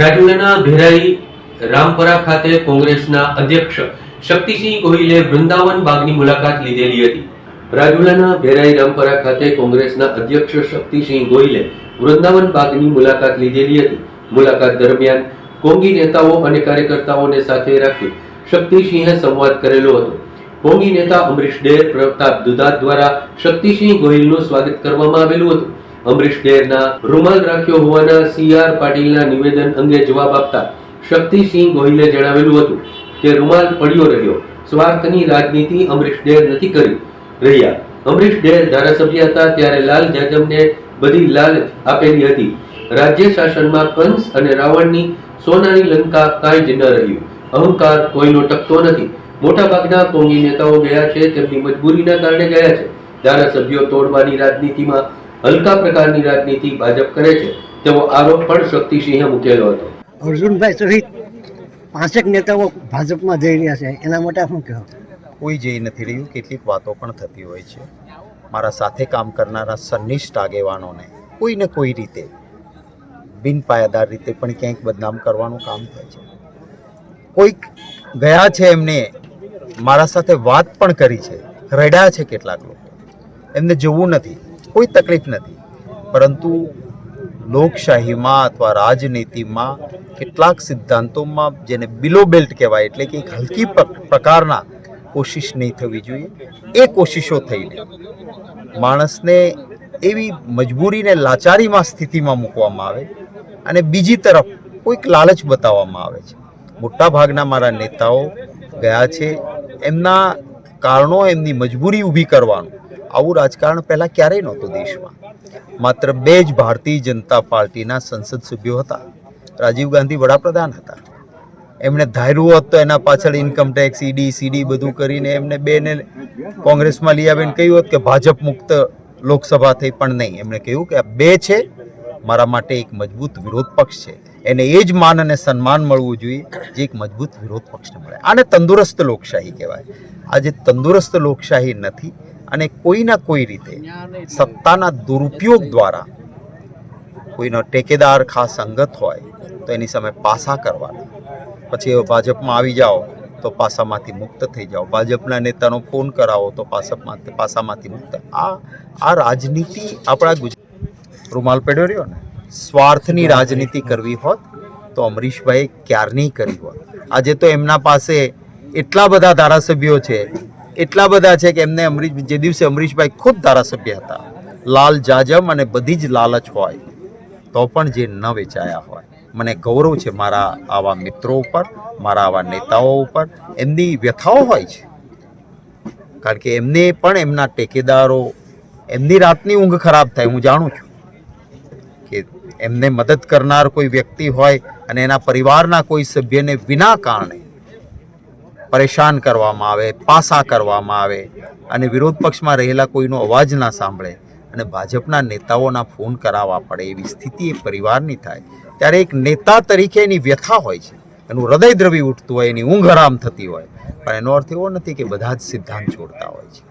રાજુલાના ભેરાઈ રામપરા ખાતે કોંગ્રેસના અધ્યક્ષ શક્તિસિંહ ગોહિલે વૃંદાવન બાગની મુલાકાત લીધેલી હતી. રાજુલાના ભેરાઈ રામપરા ખાતે કોંગ્રેસના અધ્યક્ષ શક્તિસિંહ ગોહિલે વૃંદાવન બાગની મુલાકાત લીધેલી હતી. મુલાકાત દરમિયાન કોંગી નેતાઓ અને કાર્યકર્તાઓને સાથે રાખી શક્તિસિંહે સંવાદ કરેલો હતો. કોંગી નેતા અમરીશ ડેર પ્રતાપ દુધાત દ્વારા શક્તિસિંહ ગોહિલનું સ્વાગત કરવામાં આવેલું હતું. અમરીશ ડેરના રૂમાલ રાખ્યો હોવાના સી આર પાટીલના નિવેદન અંગે જવાબ આપતા શક્તિસિંહ ગોહિલે જણાવેલું હતું કે રૂમાલ પડ્યો રહ્યો. સ્વાર્થની રાજનીતિ અમરીશ ડેર નથી કરી રહ્યા. અમરીશ ડેર ધારાસભ્ય હતા ત્યારે લાલ જાજમને બધી લાલચ આપેલી હતી. રાજ્ય શાસનમાં કંસ અને રાવણની સોનાની લંકા કાંઈ જ ન રહ્યું. અહંકાર કોઈનો ટકતો નથી. મોટાભાગના કોંગી નેતાઓ ગયા છે, તેમની મજબૂરીના કારણે ગયા છે. ધારાસભ્યો તોડવાની રાજનીતિમાં હલકા પ્રકારની રાજનીતિ ભાજપ કરે છે. તેવો આરોપ પણ શક્તિસિંહે મૂકેલો હતો. અર્જુનભાઈ સહિત પાંચેક નેતાઓ ભાજપમાં જઈ રહ્યા છે. એના માટે શું કહો? કોઈ જઈ નથી રહ્યું. કેટલીક વાતો પણ થતી હોય છે. મારા સાથે કામ કરનારા સન્નિષ્ઠ આગેવાનોને કોઈ ને કોઈ રીતે બિનપાયાદાર રીતે પણ ક્યાંક બદનામ કરવાનું કામ થાય છે. કોઈક ગયા છે એમને મારા સાથે વાત પણ કરી છે. રડ્યા છે કેટલાક લોકો. એમને જવું નથી. કોઈ તકલીફ નથી. પરંતુ લોકશાહીમાં અથવા રાજનીતિમાં કેટલાક સિદ્ધાંતોમાં જેને બિલો બેલ્ટ કહેવાય, એટલે કે એક હલકી પ્ર- પ્રકારના કોશિશ નહીં થવી જોઈએ, એ કોશિશો થઈને માણસને એવી મજબૂરીને લાચારીમાં સ્થિતિમાં મૂકવામાં આવે અને બીજી તરફ કોઈક લાલચ બતાવવામાં આવે છે. મોટાભાગના મારા નેતાઓ ગયા છે, એમના કારણો એમની મજબૂરી ઊભી કરવાનું. આવું રાજકારણ પહેલાં ક્યારેય નહોતું દેશમાં. માત્ર બે જ ભારતીય જનતા પાર્ટીના સંસદ સભ્યો હતા. રાજીવ ગાંધી વડાપ્રધાન હતા. એમણે ધાર્યું હોત તો એના પાછળ ઇન્કમ ટેક્સ ઈડી સીડી બધું કરીને એમને બેને કોંગ્રેસમાં લઈ આવીને કહ્યું હોત કે ભાજપ મુક્ત લોકસભા થઈ, પણ નહીં. એમણે કહ્યું કે આ બે છે, મારા માટે એક મજબૂત વિરોધ પક્ષ છે. એને એ જ માન અને સન્માન મળવું જોઈએ જે એક મજબૂત વિરોધ પક્ષને મળે. આને તંદુરસ્ત લોકશાહી કહેવાય. આજે તંદુરસ્ત લોકશાહી નથી અને કોઈના કોઈ રીતે સત્તાના દુરુપયોગ દ્વારા કોઈનો ટેકેદાર ખાસ અંગત હોય, તો એની સામે પાસા કરવાના. પછી ભાજપમાં આવી જાઓ, તો પાસામાંથી મુક્ત થઈ જાઓ. ભાજપના નેતાનો ફોન કરાવો, તો પાસામાંથી પાસામાંથી મુક્ત. આ આ રાજનીતિ આપણા ગુજરાત રૂમાલ પડ્યો રહ્યો ને? સ્વાર્થની રાજનીતિ કરવી હોત, તો અમરીશભાઈ ક્યારની કરી હોત? આજે તો એમના પાસે એટલા બધા ધારાસભ્યો છે એટલા બધા છે કે એમને અમરીશ જે દિવસે અમરીશભાઈ ખુદ ધારાસભ્ય હતા, લાલ જાજમ અને બધી જ લાલચ હોય, તો પણ જે ન વેચાયા હોય. મને ગૌરવ છે મારા આવા મિત્રો ઉપર, મારા આવા નેતાઓ ઉપર, એમની વ્યથાઓ હોય છે. કારણ કે એમને પણ એમના ટેકેદારો, એમની રાતની ઊંઘ ખરાબ થાય, હું જાણું છું. કે એમને મદદ કરનાર કોઈ વ્યક્તિ હોય અને એના પરિવારના કોઈ સભ્યને વિના કારણે પરેશાન કરવામાં આવે, પાસા કરવામાં આવે અને વિરોધ પક્ષમાં રહેલા કોઈનો અવાજ ના સાંભળે અને ભાજપના નેતાઓના ફોન કરાવવા પડે એવી સ્થિતિ એ પરિવારની થાય, ત્યારે એક નેતા તરીકે એની વ્યથા હોય છે. એનું હૃદય દ્રવી ઉઠતું હોય, એની ઊંઘ હરામ થતી હોય. પણ એનો અર્થ એવો નથી કે બધા જ સિદ્ધાંત છોડતા હોય છે.